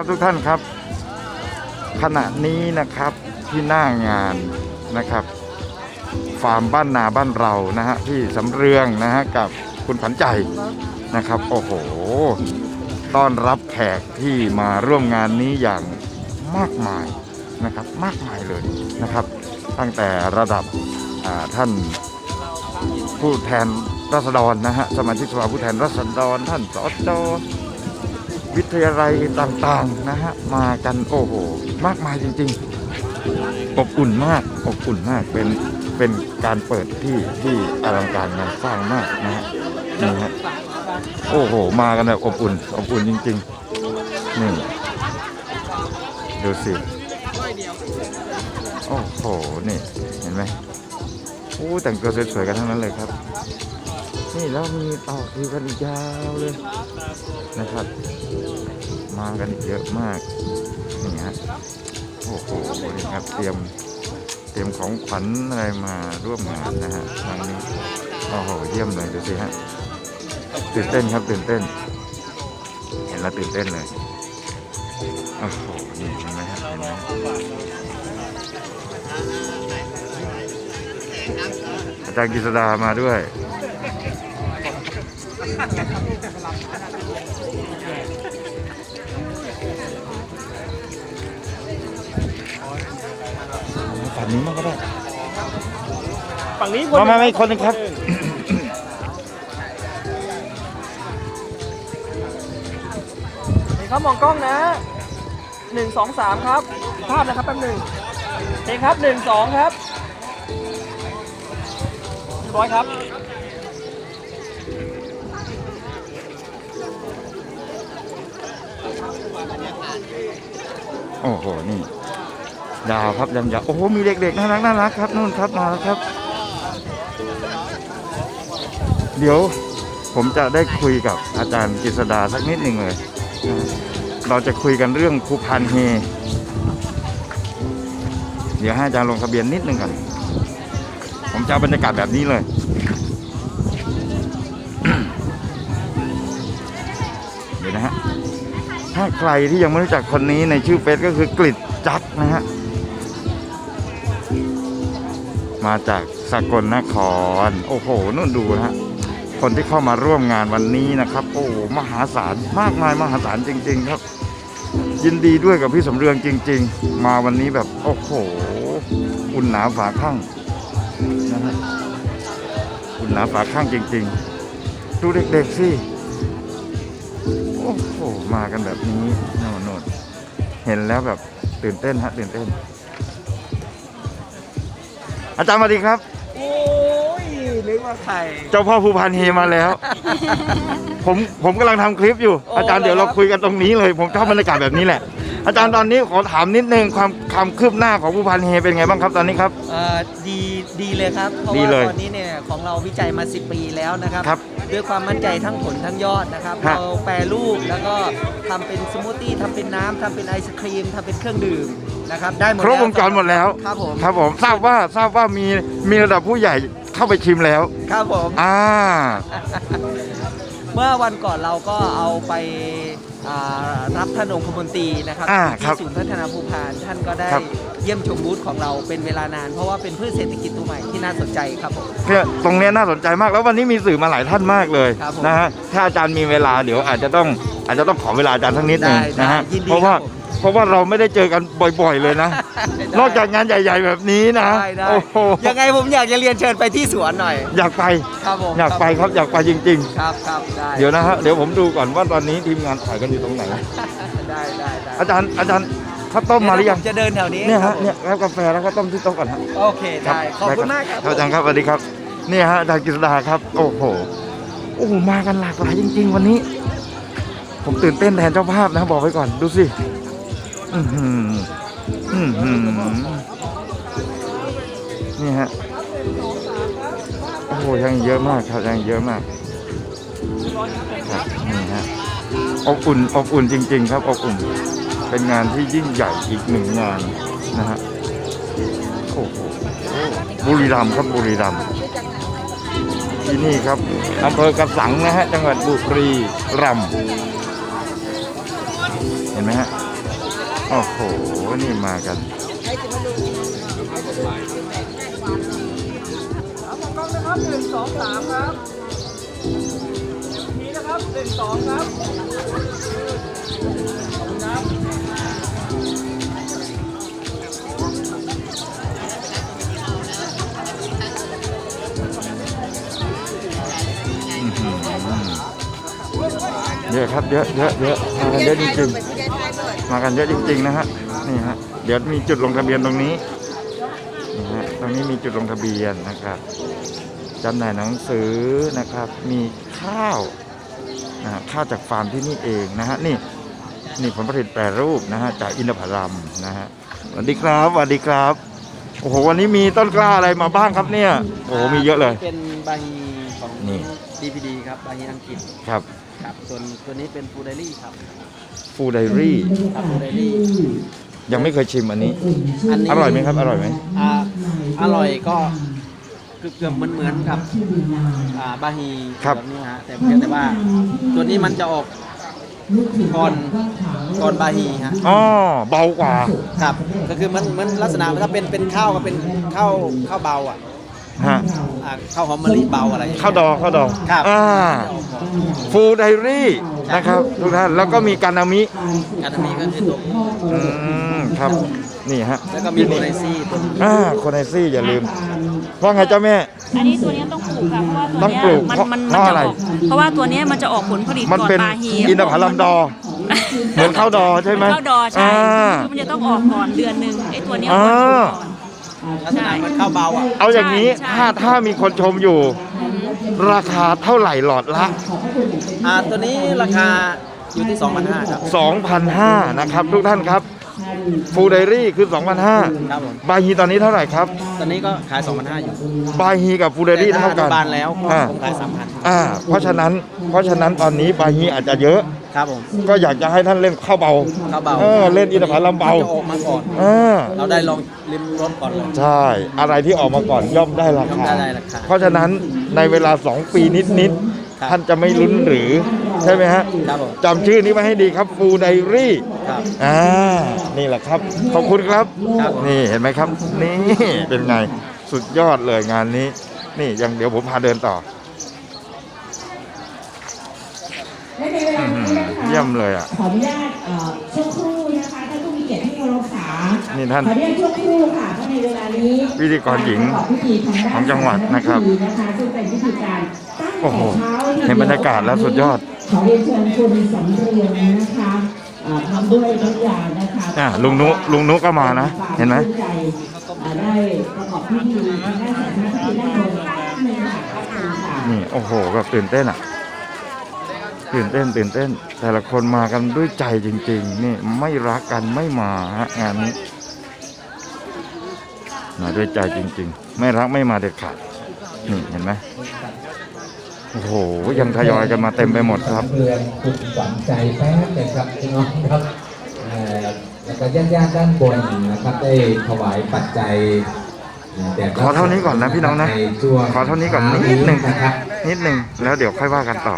ครับทุกท่านครับ ขณะนี้นะครับที่หน้างานนะครับ ฟาร์มบ้านนาบ้านเรานะฮะที่สำเรืองนะฮะกับคุณขันใจนะครับ โอ้โห ต้อนรับแขกที่มาร่วมงานนี้อย่างมากมายนะครับ มากมายเลยนะครับ ตั้งแต่ระดับท่านผู้แทนรัษฎรนะฮะสมาชิกสภาผู้แทนรัษฎรท่านสจ วิทยาลัยต่างๆนะฮะมากันโอ้โหมากมายจริงๆอบอุ่นมากอบอุ่นมากเป็นเป็นการเปิดที่ที่อลังการงานสร้างมากนะฮะนี่ฮะโอ้โห มากันแบบอบอุ่นอบอุ่นจริงๆนี่ดูสิโอ้โหนี่เห็นไหมโอ้แต่งตัวสวยๆกันทั้งนั้นเลยครับ นี่แล้วมีต่อคิวกันยาวเลยนะครับ มากันอีกเยอะมากนี่ฮะโอ้โหนี่ครับเตรียมเตรียมของขวัญอะไรมาร่วมงานนะฮะครั้งนี้โอ้โหเยี่ยมเลยดูสิฮะตื่นเต้นครับตื่นเต้น เห็นแล้วตื่นเต้นเลยโอ้โหนี่เห็นไหมฮะเห็นไหมอาจารย์กฤษดามาด้วย ฝั่งนี้มันก็ได้ฝั่งนี้มามามาอีกคนหนึงครับนี่ครับมองกล้องนะหนึ่งสองสามครับภาพนะครับแป๊บหนึ่งโอเคครับหนึ่งสองครับเรียบร้อยครับ โอ้โห นี่ยาวครับยังยาวโอ้โห มีเด็กๆ น่ารักน่ารักครับนู่นครับมาแล้วครับ เดี๋ยวผมจะได้คุยกับอาจารย์กฤษดาสักนิดหนึ่งเลย เราจะคุยกันเรื่องครูพันเฮ เดี๋ยวให้อาจารย์ลงทะเบียนนิดหนึ่งก่อน ผมจะเอาบรรยากาศแบบนี้เลยเดี๋ยวนะฮะ ถ้าใครที่ยังไม่รู้จักคนนี้ในชื่อเฟซก็คือกลิดจักนะฮะ มาจากสกลนคร โอ้โหนู่นดูนะฮะ คนที่เข้ามาร่วมงานวันนี้นะครับ โอ้โหมหาศาลมากมายมหาศาลจริง ๆ ครับ ยินดีด้วยกับพี่สำเรืองจริง ๆ มาวันนี้แบบโอ้โหอุ่นหนาฝาข้างนะฮะอุ่นหนาฝาข้างจริง ๆ ดูเด็กๆสิ โอ้โหมากันแบบนี้โน่นโน่นเห็นแล้วแบบตื่นเต้นฮะตื่นเต้น อาจารย์สวัสดีครับ โอ้ยนึกว่าใคร เจ้าพ่อภูพานเฮมาแล้ว ผมผมกำลังทำคลิปอยู่ โอ้อาจารย์เดี๋ยวเราคุยกันตรงนี้เลย ผมชอบบรรยากาศแบบนี้แหละ อาจารย์ตอนนี้ขอถามนิดนึงความความคืบหน้าของภูพานเฮเป็นไงบ้างครับตอนนี้ครับ เอ่อดีดีเลยครับ เพราะดีว่าเลยตอนนี้เนี่ยของเราวิจัยมา 10 ปีแล้วนะครับ ครับ ด้วยความมั่นใจทั้งผลทั้งยอดนะครับฮะ เราแปรรูปแล้วก็ทำเป็นสมูทตี้ทำเป็นน้ำทำเป็นไอศครีมทำเป็นเครื่องดื่มนะครับได้หมดครบแล้ววงจรหมดแล้ว ครับผมครับผมทราบว่าทราบว่ามีมีระดับผู้ใหญ่เข้าไปชิมแล้ว ครับผม อ่า เมื่อวันก่อนเราก็เอาไปอ่า รับท่านองคมนตรีนะครับอ่าครัที่บศูนย์พัฒนาภูพานท่านก็ได้ครับเยี่ยมชมบูธของเราเป็นเวลานานเพราะว่าเป็นพืชเศรษฐกิจตัวใหม่ที่น่าสนใจครับผมเนี่ยตรงเนี้ยน่าสนใจมากแล้ววันนี้มีสื่อมาหลายท่านมากเลยครับผมนะฮะถ้าอาจารย์มีเวลาเดี๋ยวอาจจะต้องอาจจะต้องขอเวลาอาจารย์สักนิดหนึงได้นะฮะได้ยินดีเพราะว่าครับผม เพราะว่าเราไม่ได้เจอกันบ่อยๆเลยนะ นอกจากงานใหญ่ ๆ แบบนี้นะได้ได้โอ้โหยังไงผมอยากจะเรียนเชิญไปที่สวนหน่อย อยากไป ครับผมอยากไปครับอยากไปจริง ครับครับได้ๆ เดี๋ยวนะฮะเดี๋ยวผมดูก่อนว่าตอนนี้ทีมงานถ่ายกันอยู่ตรงไหน ได้ได้ได้อาจารย์อาจารย์ข้าวต้มมาหรือยังเดี๋วผจะเดินแถวนี้เนี่ยครัฮะบผมเนี่ยแล้วกาแฟแล้วข้าวต้มที่โต๊ะก่อนฮะ โอเคได้ขอบคุณมากครับ อาจารย์ครับสวัสดีครับเนี่ยฮะอาจารย์กฤษดาครับ โอ้โหโอ้โหมากันหลากหลายจริง ๆ วันนี้ ผมตื่นเต้นแทนเจ้าภาพนะบอกไว้ก่อนดูสิ อือหืออือหือนี่ฮะ โอ้โหยังเยอะมากครับยังเยอะมากครับนี่ฮะอบอุ่นอบอุ่นจริง ๆ ครับอบอุ่น เป็นงานที่ยิ่งใหญ่อีกหนึ่งงานนะฮะโอ้โหบุรีรัมย์ครับบุรีรัมย์ที่นี่ครับอำเภอกระสังนะฮะจังหวัดบุรีรัมย์เห็นไหมฮะ โอ้โห นี่มากัน ครับมองกล้องนะครับหนึ่งสองสามครับทีนะครับหนึ่งสองครับขอบคุณครับเยอะครับ เยอะเยอะเยอะมากันเยอะจริงๆ มากันเยอะจริงๆนะฮะนี่ฮะเดี๋ยวมีจุดลงทะเบียนตรงนี้นี่ฮะตรงนี้มีจุดลงทะเบียนนะครับจำหน่ายหนังสือนะครับ มีข้าวนะฮะข้าวจากฟาร์มที่นี่เองนะฮะนี่นี่ผลผลิตแปรรูปนะฮะจากอินทผลัมนะฮะสวัสดีครับสวัสดีครับโอ้โหวันนี้มีต้นกล้าอะไรมาบ้างครับเนี่ยโอ้โหมีเยอะเลย เป็นบาฮีของนี่ DPD ครับบาฮีอังกฤษครับ ครับ ส่วนตัวนี้เป็นฟูไดรี่ครับฟูไดรี่ ครับฟูไดรี่ยังไม่เคยชิมอันนี้ อันนี้อร่อยไหมครับ อร่อยไหมอ่าอร่อยก็เกือบๆเหมือนเหมือนๆกับอ่าบาฮีแบบนี้ฮะแต่เพียงแต่ว่า ตัวนี้มันจะออกก่อนก่อนบาฮีฮะอ๋อเบากว่า ครับ ก็คือมันมันลักษณะถ้าเป็นเป็นข้าวก็เป็นข้าวข้าวเบาอะ ฮะอ่าข้าวหอมมะลิเบาอะไรอย่างเงี้ย ข้าวดอข้าวดอครับ อ่าฟูไดรี่นะครับทุกท่านแล้วก็มีกานามิอันนี้ก็คือตัว อืมครับนี่ฮะแล้วก็มีโบไนซี่ตัวนี้อ่าโคไนซี่อย่าลืม ว่าไงเจ้าแม่ อันนี้ตัวเนี้ยต้องปลูกค่ะเพราะว่าตัวต้องเนี้ยปลูกมันเพราะมันเพมันราะจะอะไร ออกเพราะว่าตัวเนี้ยมันจะออกผลผลิตมันก่อนเป็นบาฮีอินทผลัมดอ เหมือนข้าวดอใช่ไหมข้าวดอใช่อ่า คือมันจะต้องออกก่อนเดือนหนึ่งไอ้ตัวเนี้ยอ่าควรปลูกก่อน ลักษณะเหมือนข้าวเบาอะ เอาอย่างนี้ใช่ ถ้าถ้ามีคนชมอยู่ ราคาเท่าไหร่หลอดละ อ่าตัวนี้ราคาอยู่ที่ 2,500ครับ 2,500นะครับทุกท่านครับ ฟูไดรี่คือ2,500ครับผม บาฮีตอนนี้เท่าไหร่ครับ ตอนนี้ก็ขาย2,500อยู่บาฮีกับฟูเดอรี่แต่ถ้าเท่าอกันุนบาลแล้วก็อ่าผมขาย3,000อ่า เพราะฉะนั้น เพราะฉะนั้นตอนนี้บาฮีอาจจะเยอะ ครับผม ก็อยากจะให้ท่านเล่นข้าวเบาข้าวเบาเออเล่นอินทผลัมเบานจะออกมาก่อน เออ เราได้ลองริมรสก่อนเลย ใช่ อะไรที่ออกมาก่อนย่อมได้ราย่อมคา ได้ราคา เพราะฉะนั้นในเวลา 2 ปีนิดครับๆ ท่านจะไม่ลุ้นหรือใช่ไหมฮะครับผมจำชื่อนี้ไว้ให้ดีครับฟูไดรี่ครับอ่านี่แหละครับ ขอบคุณครับ ครับนี่เห็นไหมครับ นี่เป็นไงสุดยอดเลยงานนี้ นี่ยังเดี๋ยวผมพาเดินต่อ และในเวลานี้นะคะเยี่ยมเลยอะ ขออนุญาตเอ่อชั่วครู่นะคะท่านผู้มี เกียรติที่เคารพขานี่ท่านขออนุญาตชั่วครู่ค่ะเพราะในเวลานี้พิธีกรหญิงประกอบพิธีทาด้านของจังหวัดนะครับ พิธีนะคะซึ่งเป็นพิธีการตั้งโอ้โหแต่เช้าทีดียวเห็นบรรยากาศแล้วสุดยอด ขอเรียนเชิญคุณสำเรียงนะคะเอ่อทำด้วยน้ำยานะคะอะลุงนุลุงนุก็มานะเห็นไหมชื่ใจเอ่อได้ประกอบพิธีทางด้านศาสนาพิธีด้านบนแป๊บนึงค่ะขอบคุณค่ะ นี่โอ้โหแบบตื่นเต้นอะ ตื่นเต้นตื่นเต้น แต่ละคนมากันด้วยใจจริง ๆ นี่ไม่รักกันไม่มาฮะงานนี้มาด้วยใจจริง ๆ ไม่รักไม่มาเด็ดขาดนี่เห็นไหมโอ้โหยังทยอยกันมาเต็มไปหมดครับเรือนคุณฝังใจแป๊บเลยครับพี่น้องครับเอ่อแล้วก็ญาติๆด้านบนนะครับได้ถวายปัจจัยแด่พระขอเท่านี้ก่อนนะพี่น้องนะใช่วงขอเท่านี้ก่อนนิดหนึ่งนะครับนิดหนึ่งแล้วเดี๋ยวค่อยว่ากันต่อ